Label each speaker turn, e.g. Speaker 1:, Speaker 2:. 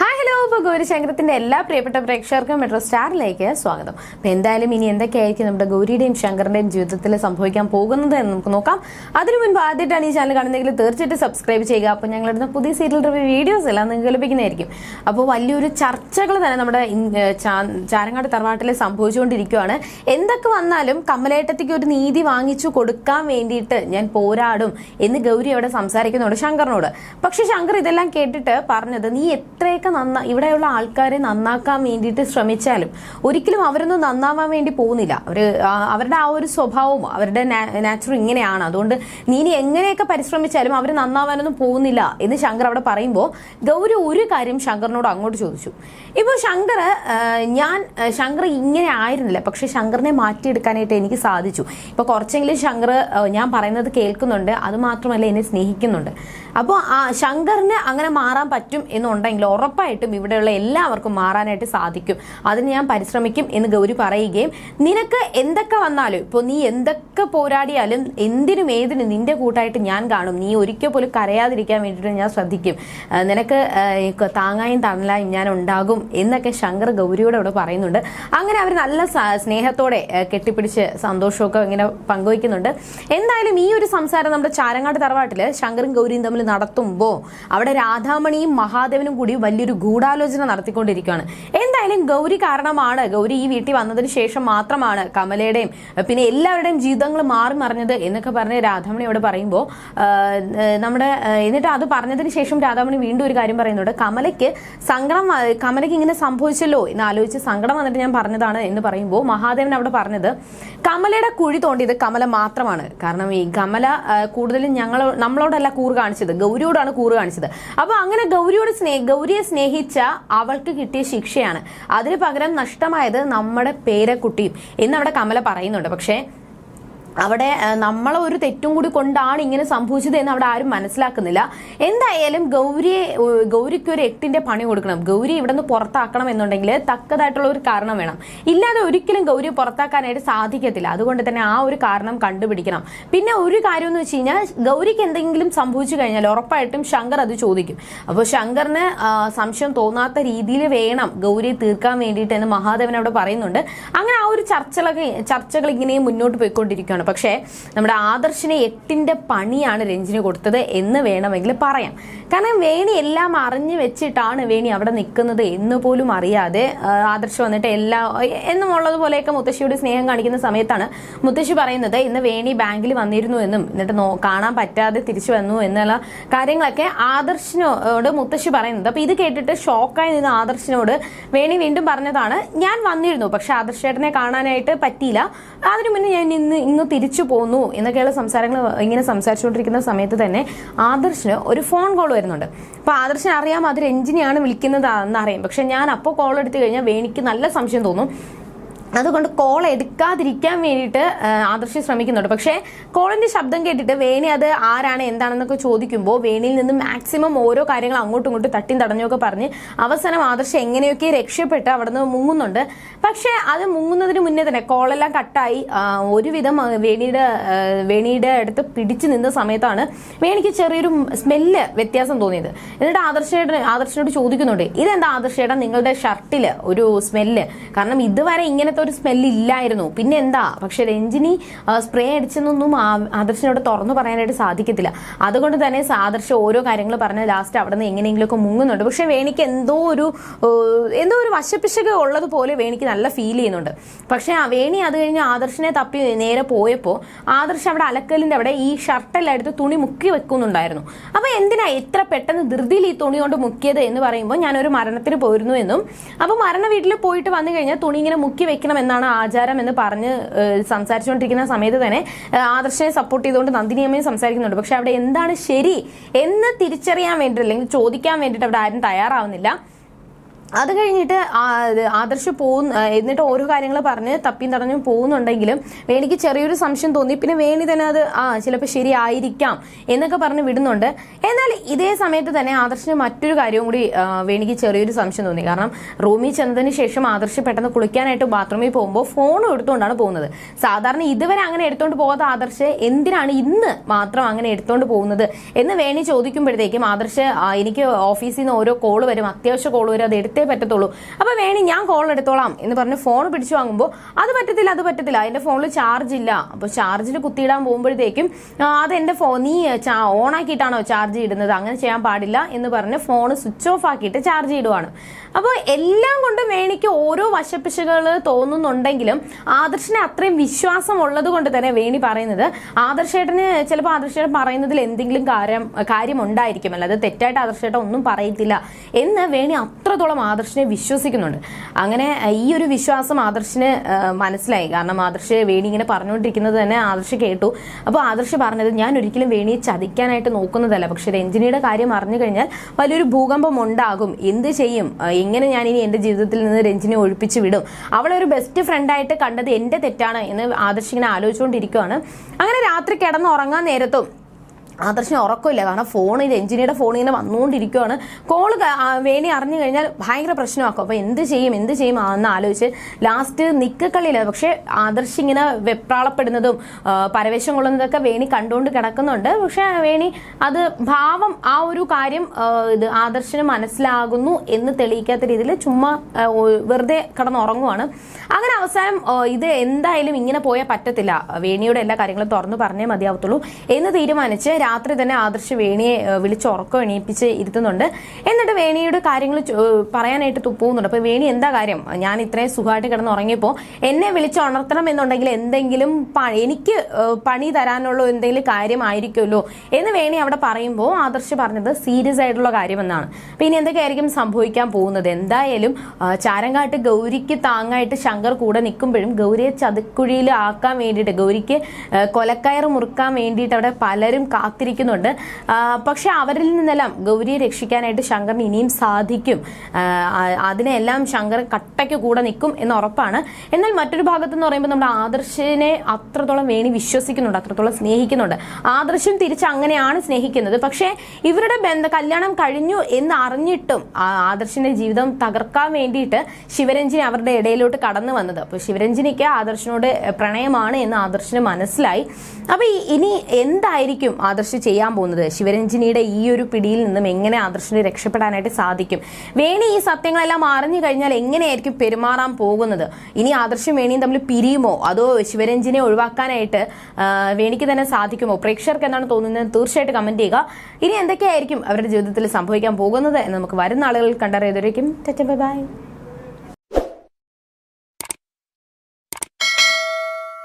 Speaker 1: Hi hello. ഇപ്പോൾ ഗൗരിശങ്കരത്തിന്റെ എല്ലാ പ്രിയപ്പെട്ട പ്രേക്ഷകർക്കും മെട്രോ സ്റ്റാറിലേക്ക് സ്വാഗതം. അപ്പം എന്തായാലും ഇനി എന്തൊക്കെയായിരിക്കും നമ്മുടെ ഗൗരിയുടെയും ശങ്കറിന്റെയും ജീവിതത്തിൽ സംഭവിക്കാൻ പോകുന്നത് എന്ന് നമുക്ക് നോക്കാം. അതിനു മുൻപ് ആദ്യമായിട്ടാണ് ഈ ചാനൽ കാണുന്നതെങ്കിൽ തീർച്ചയായിട്ടും സബ്സ്ക്രൈബ് ചെയ്യുക. അപ്പോൾ ഞങ്ങളുടെ പുതിയ സീരിയൽ റിവ്യൂ വീഡിയോസ് എല്ലാം നിങ്ങൾക്ക് ലഭിക്കുന്നതായിരിക്കും. അപ്പോൾ വലിയൊരു ചർച്ചകൾ തന്നെ നമ്മുടെ ചാരങ്ങാട് തറവാട്ടിൽ സംഭവിച്ചുകൊണ്ടിരിക്കുകയാണ് എന്തൊക്കെ വന്നാലും കമലേട്ടത്തിക്ക് ഒരു നീതി വാങ്ങിച്ചു കൊടുക്കാൻ വേണ്ടിയിട്ട് ഞാൻ പോരാടും എന്ന് ഗൗരി അവിടെ സംസാരിക്കുന്നുണ്ട് ശങ്കറിനോട്. പക്ഷേ ശങ്കർ ഇതെല്ലാം കേട്ടിട്ട് പറഞ്ഞത് നീ എത്രയൊക്കെ നന്നാ ഇവിടെയുള്ള ആൾക്കാരെ നന്നാക്കാൻ വേണ്ടിയിട്ട് ശ്രമിച്ചാലും ഒരിക്കലും അവരൊന്നും നന്നാവാൻ വേണ്ടി പോകുന്നില്ല. അവർ അവരുടെ ആ ഒരു സ്വഭാവവും അവരുടെ നാച്ചുറൽ ഇങ്ങനെയാണ്. അതുകൊണ്ട് നീ ഇനി എങ്ങനെയൊക്കെ പരിശ്രമിച്ചാലും അവർ നന്നാവാനൊന്നും പോകുന്നില്ല എന്ന് ശങ്കർ അവിടെ പറയുമ്പോൾ ഗൗരി ഒരു കാര്യം ശങ്കറിനോട് അങ്ങോട്ട് ചോദിച്ചു. ഇപ്പോൾ ശങ്കർ ഞാൻ ശങ്കർ ഇങ്ങനെ ആയിരുന്നില്ല. പക്ഷെ ശങ്കറിനെ മാറ്റിയെടുക്കാനായിട്ട് എനിക്ക് സാധിച്ചു. ഇപ്പോൾ കുറച്ചെങ്കിലും ശങ്കർ ഞാൻ പറയുന്നത് കേൾക്കുന്നുണ്ട്. അത് മാത്രമല്ല എന്നെ സ്നേഹിക്കുന്നുണ്ട്. അപ്പോൾ ശങ്കറിന് അങ്ങനെ മാറാൻ പറ്റും എന്നുണ്ടെങ്കിൽ ഉറപ്പായിട്ടും ഇവിടെയുള്ള എല്ലാവർക്കും മാറാനായിട്ട് സാധിക്കും. അതിന് ഞാൻ പരിശ്രമിക്കും എന്ന് ഗൗരി പറയുകയും നിനക്ക് എന്തൊക്കെ വന്നാലും ഇപ്പോൾ നീ എന്തൊക്കെ പോരാടിയാലും എന്തിനും ഏതിനും നിന്റെ കൂട്ടായിട്ട് ഞാൻ കാണും. നീ ഒരിക്കൽ പോലും കരയാതിരിക്കാൻ വേണ്ടിയിട്ട് ഞാൻ ശ്രദ്ധിക്കും. നിനക്ക് താങ്ങായും തണലായും ഞാൻ ഉണ്ടാകും എന്നൊക്കെ ശങ്കർ ഗൗരിയോട് അവിടെ പറയുന്നുണ്ട്. അങ്ങനെ അവർ നല്ല സ്നേഹത്തോടെ കെട്ടിപ്പിടിച്ച് സന്തോഷമൊക്കെ ഇങ്ങനെ പങ്കുവയ്ക്കുന്നുണ്ട്. എന്തായാലും ഈ ഒരു സംസാരം നമ്മുടെ ചാരങ്ങാട് തറവാട്ടിൽ ശങ്കറും ഗൗരിയും തമ്മിൽ നടത്തുമ്പോൾ അവിടെ രാധാമണിയും മഹാദേവനും കൂടി വലിയൊരു ഗൂഢാലോചന നടത്തിക്കൊണ്ടിരിക്കുകയാണ്. എന്തായാലും ഗൗരി കാരണമാണ് ഗൗരി ഈ വീട്ടിൽ വന്നതിന് ശേഷം മാത്രമാണ് കമലയുടെയും പിന്നെ എല്ലാവരുടെയും ജീവിതങ്ങൾ മാറി മറിഞ്ഞത് എന്നൊക്കെ പറഞ്ഞ് രാധാമണി ഇവിടെ പറയുമ്പോൾ നമ്മുടെ എന്നിട്ട് അത് പറഞ്ഞതിന് ശേഷം രാധാമണി വീണ്ടും ഒരു കാര്യം പറയുന്നുണ്ട്. കമലയ്ക്ക് സങ്കടം കമലയ്ക്ക് ഇങ്ങനെ സംഭവിച്ചല്ലോ എന്ന് ആലോചിച്ച് സങ്കടം വന്നിട്ട് ഞാൻ പറഞ്ഞതാണ് എന്ന് പറയുമ്പോൾ മഹാദേവൻ അവിടെ പറഞ്ഞത് കമലയുടെ കുഴി തോണ്ടിയത് കമല മാത്രമാണ്. കാരണം ഈ കമല കൂടുതലും ഞങ്ങൾ നമ്മളോടല്ല കൂറ് കാണിച്ചത്. ഗൗരിയോടാണ് കൂറ് കാണിച്ചത്. അപ്പൊ അങ്ങനെ ഗൗരിയോട് സ്നേഹ ഗൗരിയെ സ്നേഹിച്ച അവൾക്ക് കിട്ടിയ ശിക്ഷയാണ്. അതിന് പകരം നഷ്ടമായത് നമ്മുടെ പേരക്കുട്ടിയും എന്ന് അവിടെ കമല പറയുന്നുണ്ട്. പക്ഷേ അവിടെ നമ്മളെ ഒരു തെറ്റും കൂടി കൊണ്ടാണ് ഇങ്ങനെ സംഭവിച്ചത് എന്ന് അവിടെ ആരും മനസ്സിലാക്കുന്നില്ല. എന്തായാലും ഗൗരിയെ ഗൗരിക്ക് ഒരു എട്ടിന്റെ പണി കൊടുക്കണം. ഗൗരി ഇവിടെ നിന്ന് പുറത്താക്കണം എന്നുണ്ടെങ്കിൽ തക്കതായിട്ടുള്ള ഒരു കാരണം വേണം. ഇല്ലാതെ ഒരിക്കലും ഗൗരിയെ പുറത്താക്കാനായിട്ട് സാധിക്കത്തില്ല. അതുകൊണ്ട് തന്നെ ആ ഒരു കാരണം കണ്ടുപിടിക്കണം. പിന്നെ ഒരു കാര്യം എന്ന് വെച്ച് കഴിഞ്ഞാൽ ഗൗരിക്ക് എന്തെങ്കിലും സംഭവിച്ചു കഴിഞ്ഞാൽ ഉറപ്പായിട്ടും ശങ്കർ അത് ചോദിക്കും. അപ്പോൾ ശങ്കറിന് സംശയം തോന്നാത്ത രീതിയിൽ വേണം ഗൗരിയെ തീർക്കാൻ വേണ്ടിയിട്ട് എന്ന് മഹാദേവൻ അവിടെ പറയുന്നുണ്ട്. അങ്ങനെ ആ ഒരു ചർച്ചകളൊക്കെ ചർച്ചകൾ ഇങ്ങനെ മുന്നോട്ട് പോയിക്കൊണ്ടിരിക്കുകയാണ്. പക്ഷേ നമ്മുടെ ആദർശിനെ എട്ടിന്റെ പണിയാണ് രഞ്ജിന് കൊടുത്തത് എന്ന് വേണമെങ്കിൽ പറയാം. കാരണം വേണി എല്ലാം അറിഞ്ഞു വെച്ചിട്ടാണ് വേണി അവിടെ നിൽക്കുന്നത് എന്ന് പോലും അറിയാതെ ആദർശ് വന്നിട്ട് എല്ലാ എന്നും ഉള്ളതുപോലെയൊക്കെ മുത്തശ്ശിയോട് സ്നേഹം കാണിക്കുന്ന സമയത്താണ് മുത്തശ്ശി പറയുന്നത് ഇന്ന് വേണി ബാങ്കിൽ വന്നിരുന്നു എന്നും. എന്നിട്ട് നോ- കാണാൻ പറ്റാതെ തിരിച്ചു വന്നു എന്നുള്ള കാര്യങ്ങളൊക്കെ ആദർശിനോട് മുത്തശ്ശി പറയുന്നത്. അപ്പൊ ഇത് കേട്ടിട്ട് ഷോക്കായി നിന്ന ആദർശിനോട് വേണി വീണ്ടും പറഞ്ഞതാണ് ഞാൻ വന്നിരുന്നു. പക്ഷെ ആദർശേട്ടനെ കാണാനായിട്ട് പറ്റിയില്ല. അതിനു മുന്നേ ഞാൻ ഇന്ന് ഇങ്ങ് തിരിച്ചു പോന്നു എന്നൊക്കെയുള്ള സംസാരങ്ങൾ ഇങ്ങനെ സംസാരിച്ചുകൊണ്ടിരിക്കുന്ന സമയത്ത് തന്നെ ആദർശിന് ഒരു ഫോൺ കോൾ വരുന്നുണ്ട്. അപ്പോൾ ആദർശിന് അറിയാം അത് രഞ്ജിനിയാണ് വിളിക്കുന്നത് എന്നറിയാം പക്ഷെ ഞാൻ അപ്പോൾ കോൾ എടുത്തു കഴിഞ്ഞാൽ വേണിക്ക് നല്ല സംശയം തോന്നും. അതുകൊണ്ട് കോൾ എടുക്കാതിരിക്കാൻ വേണ്ടിയിട്ട് ആദർശി ശ്രമിക്കുന്നുണ്ട്. പക്ഷേ കോളിന്റെ ശബ്ദം കേട്ടിട്ട് വേണി അത് ആരാണ് എന്താണെന്നൊക്കെ ചോദിക്കുമ്പോൾ വേണിയിൽ നിന്ന് മാക്സിമം ഓരോ കാര്യങ്ങൾ അങ്ങോട്ടും ഇങ്ങോട്ടും തട്ടിയും തടഞ്ഞൊക്കെ പറഞ്ഞ് അവസാനം ആദർശ് എങ്ങനെയൊക്കെ രക്ഷപ്പെട്ട് അവിടെ നിന്ന് മുങ്ങുന്നുണ്ട്. പക്ഷേ അത് മുങ്ങുന്നതിന് മുന്നേ തന്നെ കോളെല്ലാം കട്ടായി. ഒരുവിധം വേണിയുടെ വേണിയുടെ അടുത്ത് പിടിച്ചു നിന്ന സമയത്താണ് വേണിക്ക് ചെറിയൊരു സ്മെല്ല് വ്യത്യാസം തോന്നിയത്. എന്നിട്ട് ആദർശയുടെ ആദർശനോട് ചോദിക്കുന്നുണ്ട് ഇതെന്താ ആദർശയുടെ നിങ്ങളുടെ ഷർട്ടിൽ ഒരു സ്മെല്ല് കാരണം ഇതുവരെ ഇങ്ങനത്തെ ഒരു സ്മെല്ല് ഇല്ലായിരുന്നു. പിന്നെ എന്താ? പക്ഷെ രഞ്ജിനി സ്പ്രേ അടിച്ചെന്നൊന്നും ആദർശിനോട് തുറന്നു പറയാനായിട്ട് സാധിക്കത്തില്ല. അതുകൊണ്ട് തന്നെ ആദർശ് ഓരോ കാര്യങ്ങൾ പറഞ്ഞ് ലാസ്റ്റ് അവിടെ നിന്ന് എങ്ങനെയെങ്കിലുമൊക്കെ മുങ്ങുന്നുണ്ട്. പക്ഷെ വേണിക്ക് എന്തോ ഒരു എന്തോ ഒരു വശപ്പിശക ഉള്ളതുപോലെ വേണിക്ക് നല്ല ഫീൽ ചെയ്യുന്നുണ്ട്. പക്ഷെ ആ വേണി അത് കഴിഞ്ഞ് ആദർശിനെ തപ്പി നേരെ പോയപ്പോൾ ആദർശ് അവിടെ അലക്കലിന്റെ അവിടെ ഈ ഷർട്ടെല്ലാം എടുത്ത് തുണി മുക്കി വെക്കുന്നുണ്ടായിരുന്നു. അപ്പൊ എന്തിനാ എത്ര പെട്ടെന്ന് ധൃതിയിൽ ഈ തുണി കൊണ്ട് മുക്കിയത് എന്ന് പറയുമ്പോൾ ഞാനൊരു മരണത്തിന് പോയിരുന്നു എന്നും. അപ്പൊ മരണ വീട്ടിൽ പോയിട്ട് വന്നു കഴിഞ്ഞാൽ തുണി ഇങ്ങനെ മുക്കി വെക്കണം എന്നാണ് ആചാരം എന്ന് പറഞ്ഞ് സംസാരിച്ചുകൊണ്ടിരിക്കുന്ന സമയത്ത് തന്നെ ആദർശനെ സപ്പോർട്ട് ചെയ്തുകൊണ്ട് നന്ദിനിയമ്മയും സംസാരിക്കുന്നുണ്ട്. പക്ഷെ അവിടെ എന്താണ് ശരി എന്ന് തിരിച്ചറിയാൻ വേണ്ടിയിട്ട് അല്ലെങ്കിൽ ചോദിക്കാൻ വേണ്ടിയിട്ട് അവിടെ ആരും തയ്യാറാവുന്നില്ല. അത് കഴിഞ്ഞിട്ട് ആദർശ് പോകുന്ന എന്നിട്ട് ഓരോ കാര്യങ്ങൾ പറഞ്ഞ് തപ്പിയും തടഞ്ഞും പോകുന്നുണ്ടെങ്കിലും വേണിക്ക് ചെറിയൊരു സംശയം തോന്നി. പിന്നെ വേണി തന്നെ അത് ആ ചിലപ്പോൾ ശരിയായിരിക്കാം എന്നൊക്കെ പറഞ്ഞ് വിടുന്നുണ്ട്. എന്നാൽ ഇതേ സമയത്ത് തന്നെ ആദർശിന് മറ്റൊരു കാര്യവും കൂടി വേണിക്ക് ചെറിയൊരു സംശയം തോന്നി. കാരണം റൂമിൽ ചെന്നതിന് ശേഷം ആദർശ് പെട്ടെന്ന് കുളിക്കാനായിട്ട് ബാത്റൂമിൽ പോകുമ്പോൾ ഫോണും എടുത്തുകൊണ്ടാണ് പോകുന്നത്. സാധാരണ ഇതുവരെ അങ്ങനെ എടുത്തുകൊണ്ട് പോകാത്ത ആദർശ് എന്തിനാണ് ഇന്ന് മാത്രം അങ്ങനെ എടുത്തുകൊണ്ട് പോകുന്നത് എന്ന് വേണി ചോദിക്കുമ്പോഴത്തേക്കും ആദർശ് എനിക്ക് ഓഫീസിൽ നിന്ന് ഓരോ കോൾ വരും. അത്യാവശ്യ കോൾ വരും. അത് എടുത്തേ പറ്റത്തുള്ളൂ. അപ്പൊ വേണി ഞാൻ കോൾ എടുത്തോളാം എന്ന് പറഞ്ഞ് ഫോൺ പിടിച്ചു വാങ്ങുമ്പോൾ അത് പറ്റത്തില്ല അത് പറ്റത്തില്ല. എന്റെ ഫോണിൽ ചാർജ് ഇല്ല. അപ്പൊ ചാർജിൽ കുത്തിയിടാൻ പോകുമ്പോഴത്തേക്കും അത് എന്റെ ഫോൺ നീ ഓൺ ആക്കിയിട്ടാണോ ചാർജ് ഇടുന്നത്? അങ്ങനെ ചെയ്യാൻ പാടില്ല എന്ന് പറഞ്ഞ് ഫോൺ സ്വിച്ച് ഓഫ് ആക്കിയിട്ട് ചാർജ് ഇടുവാണ്. അപ്പോൾ എല്ലാം കൊണ്ടും വേണിക്ക് ഓരോ വശപ്പിശകൾ തോന്നുന്നുണ്ടെങ്കിലും ആദർശിനെ അത്രയും വിശ്വാസം ഉള്ളത് കൊണ്ട് തന്നെ വേണി പറയുന്നത് ആദർശേട്ടന് ചിലപ്പോൾ ആദർശേട്ടൻ പറയുന്നതിൽ എന്തെങ്കിലും കാര്യം കാര്യം ഉണ്ടായിരിക്കും അല്ലാതെ തെറ്റായിട്ട് ആദർശേട്ടൻ ഒന്നും പറയത്തില്ല എന്ന് വേണി അത്രത്തോളം ആദർശിനെ വിശ്വസിക്കുന്നുണ്ട്. അങ്ങനെ ഈ ഒരു വിശ്വാസം ആദർശിന് മനസ്സിലായി. കാരണം ആദർശ് വേണി ഇങ്ങനെ പറഞ്ഞുകൊണ്ടിരിക്കുന്നത് തന്നെ ആദർശ് കേട്ടു. അപ്പോൾ ആദർശ് പറഞ്ഞത് ഞാൻ ഒരിക്കലും വേണിയെ ചതിക്കാനായിട്ട് നോക്കുന്നതല്ല. പക്ഷെ രഞ്ജിനിയുടെ കാര്യം അറിഞ്ഞു കഴിഞ്ഞാൽ വലിയൊരു ഭൂകമ്പം ഉണ്ടാകും. എന്ത് ചെയ്യും? എങ്ങനെ ഞാൻ ഇനി എന്റെ ജീവിതത്തിൽ നിന്ന് രഞ്ജിനെ ഒഴിപ്പിച്ച് വിടും? അവളെ ഒരു ബെസ്റ്റ് ഫ്രണ്ടായിട്ട് കണ്ടത് എന്റെ തെറ്റാണ് എന്ന് ആദർശ് ഇങ്ങനെ ആലോചിച്ചുകൊണ്ടിരിക്കുകയാണ് അങ്ങനെ രാത്രി കിടന്നുറങ്ങാൻ നേരത്തും ആദർശന് ഉറക്കമില്ല. കാരണം ഫോണിൽ എഞ്ചിനീയറുടെ ഫോൺ ഇങ്ങനെ വന്നുകൊണ്ടിരിക്കുകയാണ് കോൾ വേണി അറിഞ്ഞു കഴിഞ്ഞാൽ ഭയങ്കര പ്രശ്നമാക്കും. അപ്പോൾ എന്ത് ചെയ്യും എന്ത് ചെയ്യും എന്ന് ആലോചിച്ച് ലാസ്റ്റ് നിക്കക്കളിയില്ല പക്ഷേ ആദർശ് ഇങ്ങനെ വെപ്രാളപ്പെടുന്നതും പരവേശം കൊള്ളുന്നതൊക്കെ വേണി കണ്ടുകൊണ്ട് കിടക്കുന്നുണ്ട്. പക്ഷെ വേണി അത് ഭാവം ആ ഒരു കാര്യം ഇത് ആദർശന് മനസ്സിലാകുന്നു എന്ന് തെളിയിക്കാത്ത രീതിയിൽ ചുമ്മാ വെറുതെ കിടന്നുറങ്ങുവാണ്. അങ്ങനെ അവസാനം ഇത് എന്തായാലും ഇങ്ങനെ പോയാൽ പറ്റത്തില്ല. വേണിയുടെ എല്ലാ കാര്യങ്ങളും തുറന്നു പറഞ്ഞേ മതിയാവത്തുള്ളൂ എന്ന് തീരുമാനിച്ച് രാത്രി തന്നെ ആദർശ് വേണിയെ വിളിച്ച് ഉറക്കം എണീപ്പിച്ച് ഇരുത്തുന്നുണ്ട്. എന്നിട്ട് വേണിയുടെ കാര്യങ്ങൾ പറയാനായിട്ട് തുപ്പുന്നുണ്ട് അപ്പൊ വേണി എന്താ കാര്യം? ഞാൻ ഇത്രയും സുഖമായിട്ട് കിടന്ന് ഉറങ്ങിയപ്പോൾ എന്നെ വിളിച്ച് ഉണർത്തണം എന്നുണ്ടെങ്കിൽ എന്തെങ്കിലും എനിക്ക് പണി തരാനുള്ള എന്തെങ്കിലും കാര്യമായിരിക്കുമല്ലോ എന്ന് വേണി അവിടെ പറയുമ്പോൾ ആദർശ് പറഞ്ഞത് സീരിയസ് ആയിട്ടുള്ള കാര്യമെന്നാണ്. അപ്പൊ ഇനി എന്തൊക്കെയായിരിക്കും സംഭവിക്കാൻ പോകുന്നത്? എന്തായാലും ചാരങ്കാട്ട് ഗൗരിക്ക് താങ്ങായിട്ട് ശങ്കർ കൂടെ നിൽക്കുമ്പോഴും ഗൗരിയെ ചതുക്കുഴിയിൽ ആക്കാൻ വേണ്ടിയിട്ട് ഗൗരിക്ക് കൊലക്കയർ മുറുക്കാൻ വേണ്ടിയിട്ട് അവിടെ പലരും കാത്തിരിക്കുന്നുണ്ട്. പക്ഷെ അവരിൽ നിന്നെല്ലാം ഗൗരിയെ രക്ഷിക്കാനായിട്ട് ശങ്കറിന് ഇനിയും സാധിക്കും. അതിനെല്ലാം ശങ്കർ കട്ടയ്ക്ക് കൂടെ നിൽക്കും എന്ന് ഉറപ്പാണ്. എന്നാൽ മറ്റൊരു ഭാഗത്ത് എന്ന് പറയുമ്പോൾ നമ്മുടെ ആദർശിനെ അത്രത്തോളം വേണി വിശ്വസിക്കുന്നുണ്ട് അത്രത്തോളം സ്നേഹിക്കുന്നുണ്ട്. ആദർശം തിരിച്ച് അങ്ങനെയാണ് സ്നേഹിക്കുന്നത്. പക്ഷേ ഇവരുടെ ബന്ധ കല്യാണം കഴിഞ്ഞു എന്ന് അറിഞ്ഞിട്ടും ആദർശിന്റെ ജീവിതം തകർക്കാൻ വേണ്ടിയിട്ട് ശിവരഞ്ജിനി അവരുടെ ഇടയിലോട്ട് കടന്നു വന്നത്. അപ്പോൾ ശിവരഞ്ജിനിക്ക് ആദർശിനോട് പ്രണയമാണ് എന്ന് ആദർശിന് മനസ്സിലായി. അപ്പൊ ഇനി എന്തായിരിക്കും ആദർശ് ചെയ്യാൻ പോകുന്നത്? ശിവരഞ്ജിനിയുടെ ഈ ഒരു പിടിയിൽ നിന്നും എങ്ങനെ ആദർശിന് രക്ഷപ്പെടാനായിട്ട് സാധിക്കും? വേണി ഈ സത്യങ്ങളെല്ലാം അറിഞ്ഞു കഴിഞ്ഞാൽ എങ്ങനെയായിരിക്കും പെരുമാറാൻ പോകുന്നത്? ഇനി ആദർശം വേണിയും തമ്മിൽ പിരിയുമോ? അതോ ശിവരഞ്ജിനെ ഒഴിവാക്കാനായിട്ട് വേണിക്ക് തന്നെ സാധിക്കുമോ? പ്രേക്ഷകർക്ക് എന്താണ് തോന്നുന്നത്? തീർച്ചയായിട്ടും കമന്റ് ചെയ്യുക. ഇനി എന്തൊക്കെയായിരിക്കും അവരുടെ ജീവിതത്തിൽ സംഭവിക്കാൻ പോകുന്നത് എന്ന് നമുക്ക് വരുന്ന ആളുകൾ കണ്ടറിയതായിരിക്കും ബൈ.